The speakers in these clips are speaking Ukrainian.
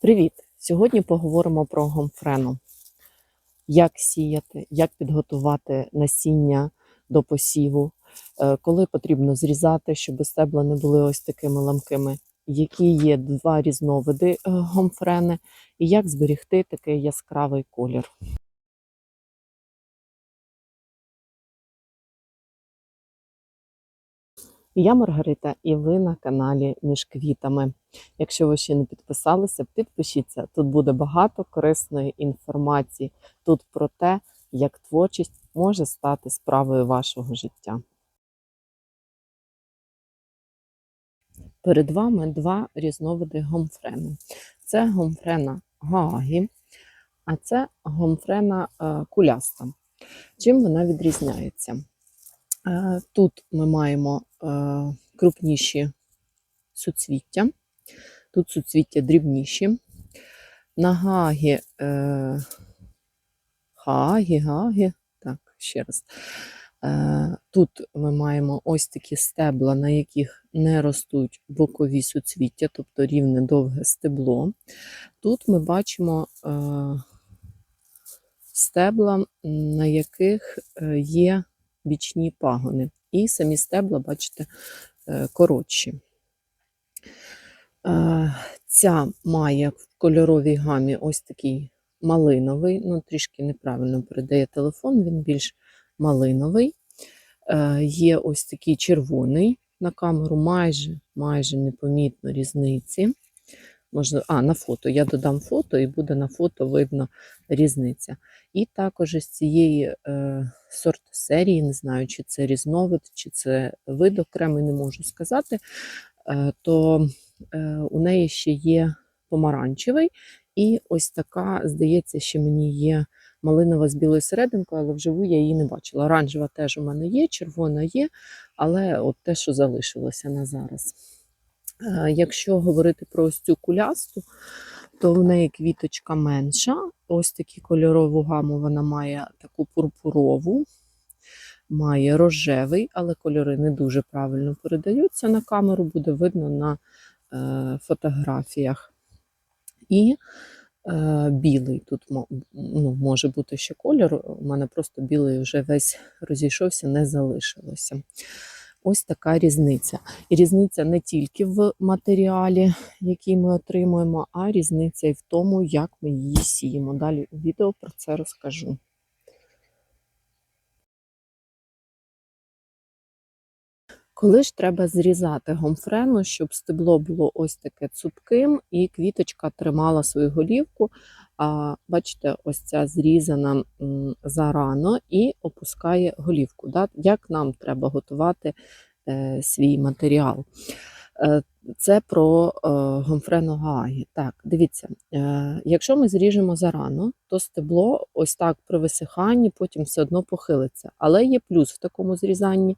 Привіт! Сьогодні поговоримо про гомфрену. Як сіяти, як підготувати насіння до посіву, е, коли потрібно зрізати, щоб стебла не були ось такими ламкими, які є два різновиди е, гомфрени, і як зберігти такий яскравий колір. Я Маргарита, і ви на каналі Між квітами. Якщо ви ще не підписалися, підпишіться. Тут буде багато корисної інформації. Тут про те, як творчість може стати справою вашого життя. Перед вами два різновиди гомфрени. Це гомфрена гагі, а це гомфрена е, куляста. Чим вона відрізняється? Е, Тут ми маємо е, крупніші суцвіття, тут суцвіття дрібніші. На гагі, е, гагі, гагі, так, ще раз. Тут ми маємо ось такі стебла, на яких не ростуть бокові суцвіття, тобто рівне довге стебло. Тут ми бачимо стебла, на яких є бічні пагони. І самі стебла, бачите, е, коротші. Е, Ця має в кольоровій гамі ось такий малиновий, ну трішки неправильно передає телефон, він більш малиновий. Е, Є ось такий червоний на камеру, майже майже непомітно різниці. Можна, а, на фото. Я додам фото, і буде на фото видно різниця. І також з цієї е, сорту серії, не знаю, чи це різновид, чи це вид окремий, не можу сказати, е, то е, у неї ще є помаранчевий, і ось така, здається, ще мені є малинова з білою серединкою, але вживу я її не бачила. Оранжева теж у мене є, червона є, але от те, що залишилося на зараз. Е, Якщо говорити про ось цю кулясту, то в неї квіточка менша. Ось таку кольорову гаму вона має таку пурпурову, має рожевий, але кольори не дуже правильно передаються на камеру, буде видно на е, фотографіях. І е, білий тут ну, може бути ще кольор. У мене просто білий вже весь розійшовся, не залишилося. Ось така різниця. І різниця не тільки в матеріалі, який ми отримуємо, а різниця і в тому, як ми її сіємо. Далі у відео про це розкажу. Коли ж треба зрізати гомфрену, щоб стебло було ось таке цупким і квіточка тримала свою голівку. Бачите, ось ця зрізана зарано і опускає голівку. Як нам треба готувати е, свій матеріал? Е, це про е, гомфрену гаагі. Так, дивіться, якщо ми зріжемо зарано, то стебло ось так при висиханні потім все одно похилиться. Але є плюс в такому зрізанні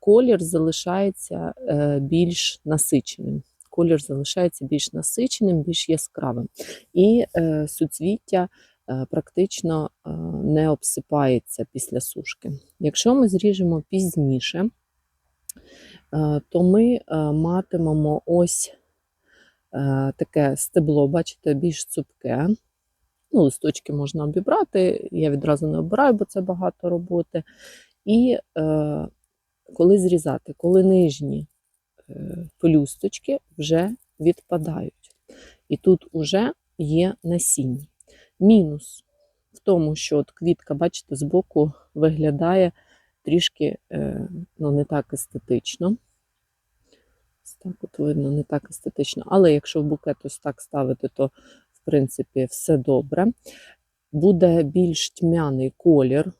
колір залишається більш насиченим. Колір залишається більш насиченим, більш яскравим. І е, суцвіття е, практично е, не обсипається після сушки. Якщо ми зріжемо пізніше, е, то ми е, матимемо ось е, таке стебло, бачите, більш цупке. Ну, листочки можна обібрати, я відразу не обираю, бо це багато роботи. І е, коли зрізати, коли нижні пелюсточки вже відпадають. І тут вже є насіння. Мінус в тому, що от квітка, бачите, збоку виглядає трішки е, ну, не так естетично. Ось так от видно, не так естетично. Але якщо в букет ось так ставити, то в принципі все добре. Буде більш тьмяний колір,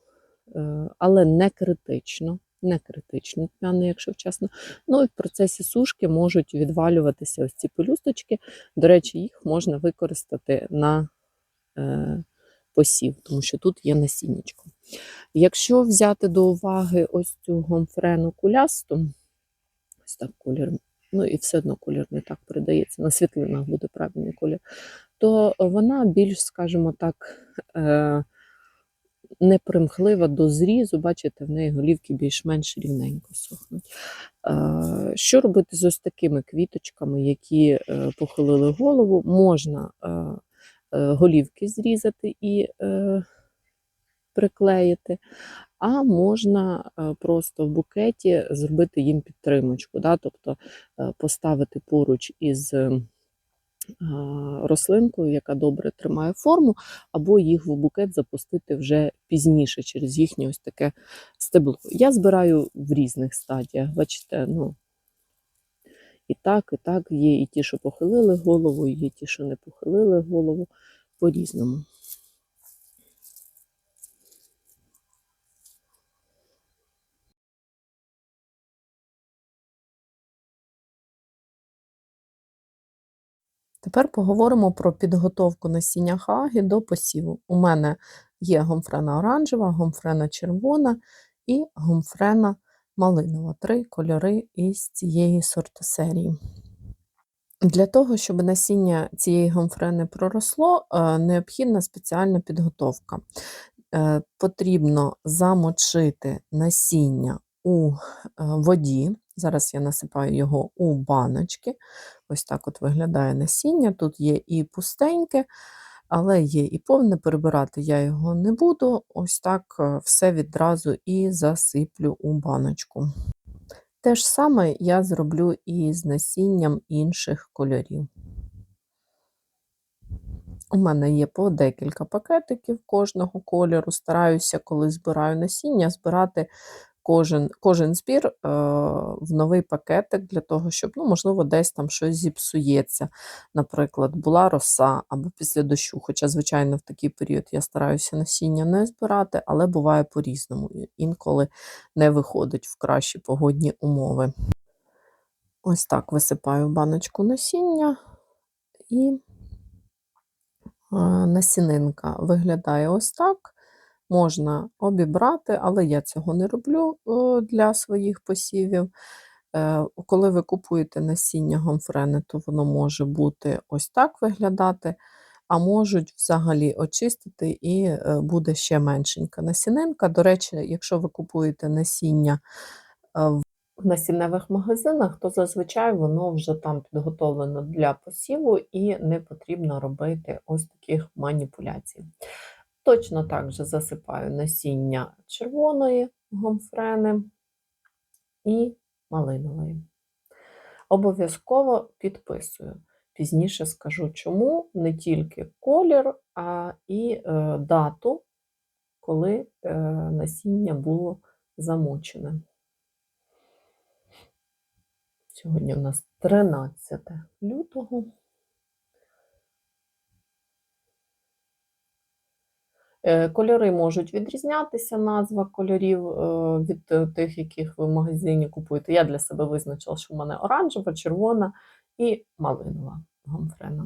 е, але не критично. Не критично тьмяний, якщо вчасно. Ну і в процесі сушки можуть відвалюватися ось ці пелюсточки. До речі, їх можна використати на е, посів, тому що тут є насіннячко. Якщо взяти до уваги ось цю гомфрену кулясту, ось так колір, ну і все одно колір не так передається, на світлинах буде правильний колір, то вона більш, скажімо так, е, непримхлива до зрізу, бачите, в неї голівки більш-менш рівненько сохнуть. Що робити з ось такими квіточками, які е, похилили голову? Можна е, е, голівки зрізати і приклеїти, а можна просто в букеті зробити їм підтримочку, да? тобто поставити поруч із рослинкою, яка добре тримає форму, або їх в букет запустити вже пізніше через їхнє ось таке стебло. Я збираю в різних стадіях. Бачите, ну і так, і так, є і ті, що похилили голову, є ті, що не похилили голову по-різному. Тепер поговоримо про підготовку насіння хаги до посіву. У мене є гомфрена оранжева, гомфрена червона і гомфрена малинова. Три кольори із цієї сортосерії. Для того, щоб насіння цієї гомфрени проросло, е, необхідна спеціальна підготовка. Е, Потрібно замочити насіння у е, воді. Зараз я насипаю його у баночки. Ось так от виглядає насіння. Тут є і пустеньке, але є і повне. Перебирати я його не буду. Ось так все відразу і засиплю у баночку. Те ж саме я зроблю і з насінням інших кольорів. У мене є по декілька пакетиків кожного кольору. Стараюся, коли збираю насіння, збирати кожен кожен збір е, в новий пакетик для того, щоб, ну, можливо, десь там щось зіпсується. Наприклад, була роса або після дощу. Хоча, звичайно, в такий період я стараюся насіння не збирати, але буває по-різному. Інколи не виходить в кращі погодні умови. Ось так висипаю баночку насіння і насінинка виглядає ось так. Можна обібрати, але я цього не роблю для своїх посівів. Е, коли ви купуєте насіння гомфрени, то воно може бути ось так виглядати, а можуть взагалі очистити і е, буде ще меншенька насінинка. До речі, якщо ви купуєте насіння е, в насінневих магазинах, то зазвичай воно вже там підготовлено для посіву і не потрібно робити ось таких маніпуляцій. Точно так же засипаю насіння червоної гомфрени і малинової. Обов'язково підписую. Пізніше скажу, чому не тільки колір, а і е, дату, коли е, насіння було замочене. Сьогодні у нас 13 лютого. Кольори можуть відрізнятися, назва кольорів е, від е, тих, яких ви в магазині купуєте. Я для себе визначила, що в мене оранжева, червона і малинова гомфрена.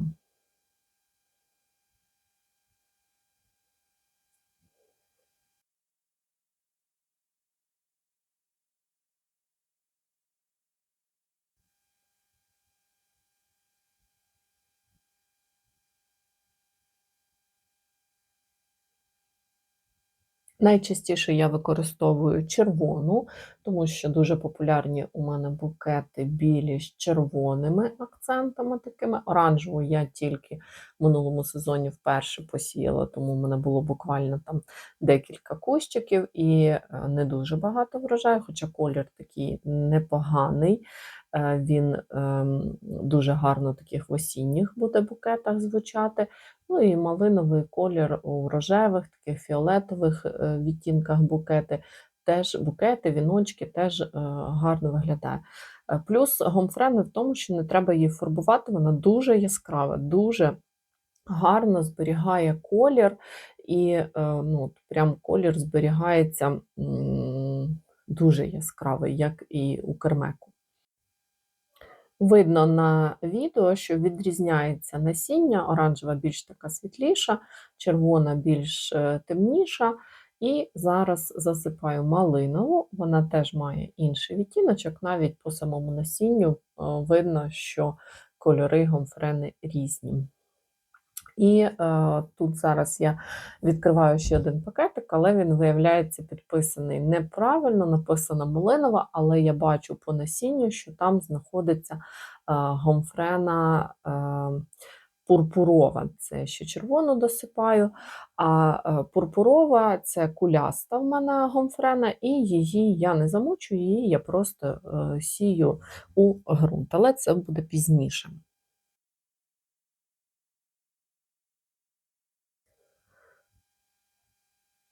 Найчастіше я використовую червону, тому що дуже популярні у мене букети білі з червоними акцентами такими. Оранжеву я тільки в минулому сезоні вперше посіяла, тому в мене було буквально там декілька кущиків і е, не дуже багато врожаю, хоча колір такий непоганий. Е, він ем, дуже гарно таких в осінніх буде букетах звучати. Ну і малиновий колір у рожевих, таких фіолетових е, відтінках букети, теж букети, віночки теж е, гарно виглядає. Плюс гомфрени в тому, що не треба її фарбувати, вона дуже яскрава, дуже гарно зберігає колір, і ну, прям колір зберігається дуже яскравий, як і у кермеку. Видно на відео, що відрізняється насіння, оранжева більш така світліша, червона більш е, темніша. І зараз засипаю малинову, вона теж має інший відтіночок, навіть по самому насінню е, видно, що кольори гомфрени різні. І е, тут зараз я відкриваю ще один пакетик, але він виявляється підписаний неправильно, написано Малинова, але я бачу по насінню, що там знаходиться е, гомфрена е, пурпурова. Це ще червону досипаю. А е, пурпурова це куляста в мене гомфрена, і її я не замочую, її я просто е, сію у ґрунт, але це буде пізніше.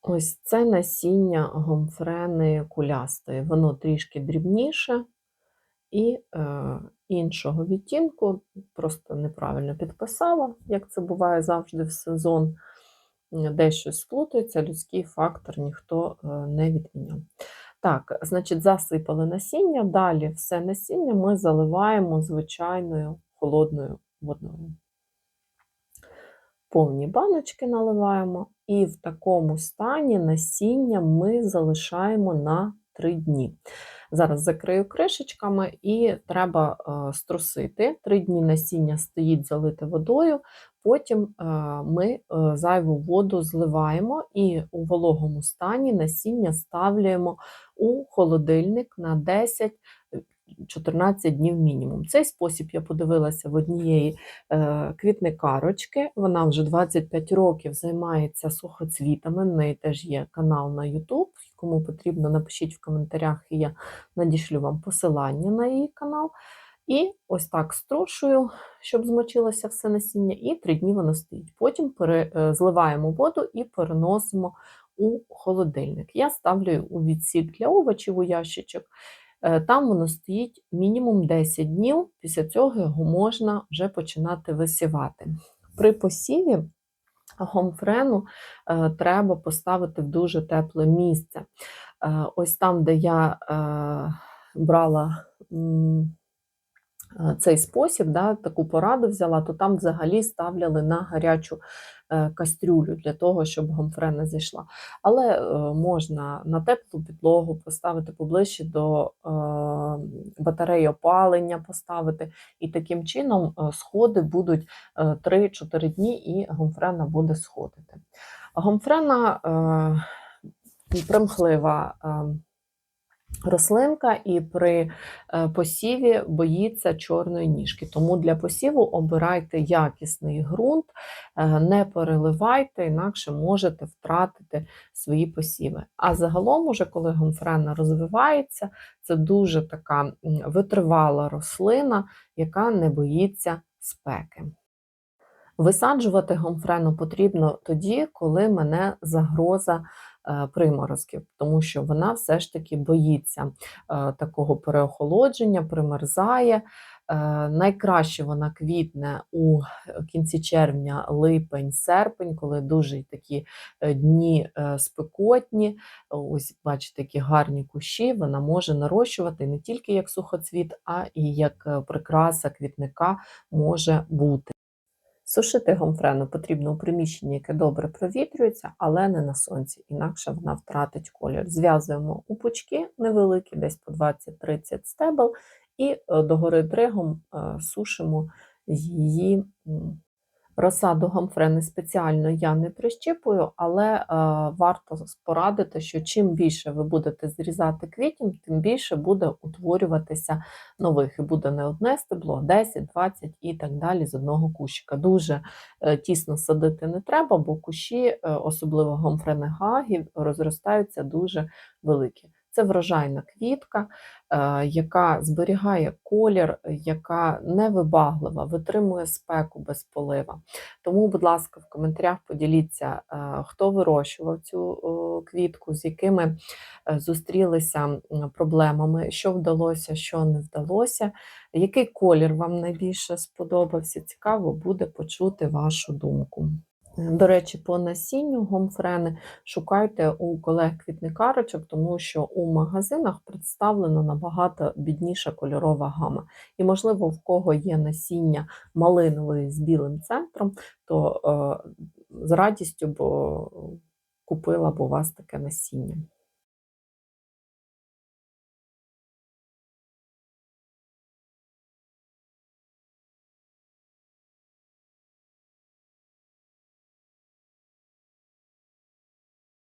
Ось це насіння гомфрени кулястої. Воно трішки дрібніше і е, іншого відтінку, просто неправильно підписала, як це буває завжди в сезон. Десь щось сплутається, людський фактор ніхто е, не відміняв. Так, значить, засипали насіння, далі все насіння ми заливаємо звичайною холодною водою. Повні баночки наливаємо, і в такому стані насіння ми залишаємо на 3 дні. Зараз закрию кришечками і треба е, струсити. 3 дні насіння стоїть залите водою, потім е, ми е, зайву воду зливаємо і у вологому стані насіння ставляємо у холодильник на 10 14 днів мінімум. Цей спосіб я подивилася в однієї е, квітникарочки. Вона вже 25 років займається сухоцвітами. В неї теж є канал на YouTube. Кому потрібно, напишіть в коментарях, і я надішлю вам посилання на її канал. І ось так струшую, щоб змочилося все насіння, і три дні воно стоїть. Потім пере, е, зливаємо воду і переносимо у холодильник. Я ставлю у відсік для овочів у ящичок. Е, там воно стоїть мінімум 10 днів, після цього його можна вже починати висівати. При посіві гомфрену е, треба поставити в дуже тепле місце. Е, ось там, де я брала цей спосіб, да, таку пораду взяла, то там взагалі ставляли на гарячу Е, кастрюлю для того, щоб гомфрена зійшла. Але е, можна на теплу підлогу поставити поближче до е, батареї опалення, поставити, і таким чином сходи будуть 3-4 дні, і гомфрена буде сходити. Гомфрена примхлива рослинка і при е, посіві боїться чорної ніжки. Тому для посіву обирайте якісний ґрунт, е, не переливайте, інакше можете втратити свої посіви. А загалом, уже коли гомфрена розвивається, це дуже така витривала рослина, яка не боїться спеки. Висаджувати гомфрену потрібно тоді, коли мене загроза приморозків, тому що вона все ж таки боїться е, такого переохолодження, примерзає. Е, найкраще вона квітне у кінці червня, липень, серпень, коли дуже такі дні спекотні. Ось, бачите, такі гарні кущі, вона може нарощувати не тільки як сухоцвіт, а і як прикраса квітника може бути. Сушити гомфрену потрібно у приміщенні, яке добре провітрюється, але не на сонці, інакше вона втратить колір. Зв'язуємо у пучки невеликі, десь по 20-30 стебел, і е, догори дригом е, сушимо її Розсаду гомфрени спеціально я не прищіпую, але е, варто порадити, що чим більше ви будете зрізати квітів, тим більше буде утворюватися нових. І буде не одне стебло, 10, 20 і так далі з одного кущика. Дуже е, тісно садити не треба, бо кущі, е, особливо гомфрени гагів, розростаються дуже великі. Це врожайна квітка, е, яка зберігає колір, яка невибаглива, витримує спеку без полива. Тому, будь ласка, в коментарях поділіться, е, хто вирощував цю квітку, з якими е, зустрілися проблемами, що вдалося, що не вдалося, який колір вам найбільше сподобався. Цікаво буде почути вашу думку. До речі, по насінню гомфрени шукайте у колег-квітникарочок, тому що у магазинах представлена набагато бідніша кольорова гама. І, можливо, в кого є насіння малинової з білим центром, то е, з радістю б купила б у вас таке насіння.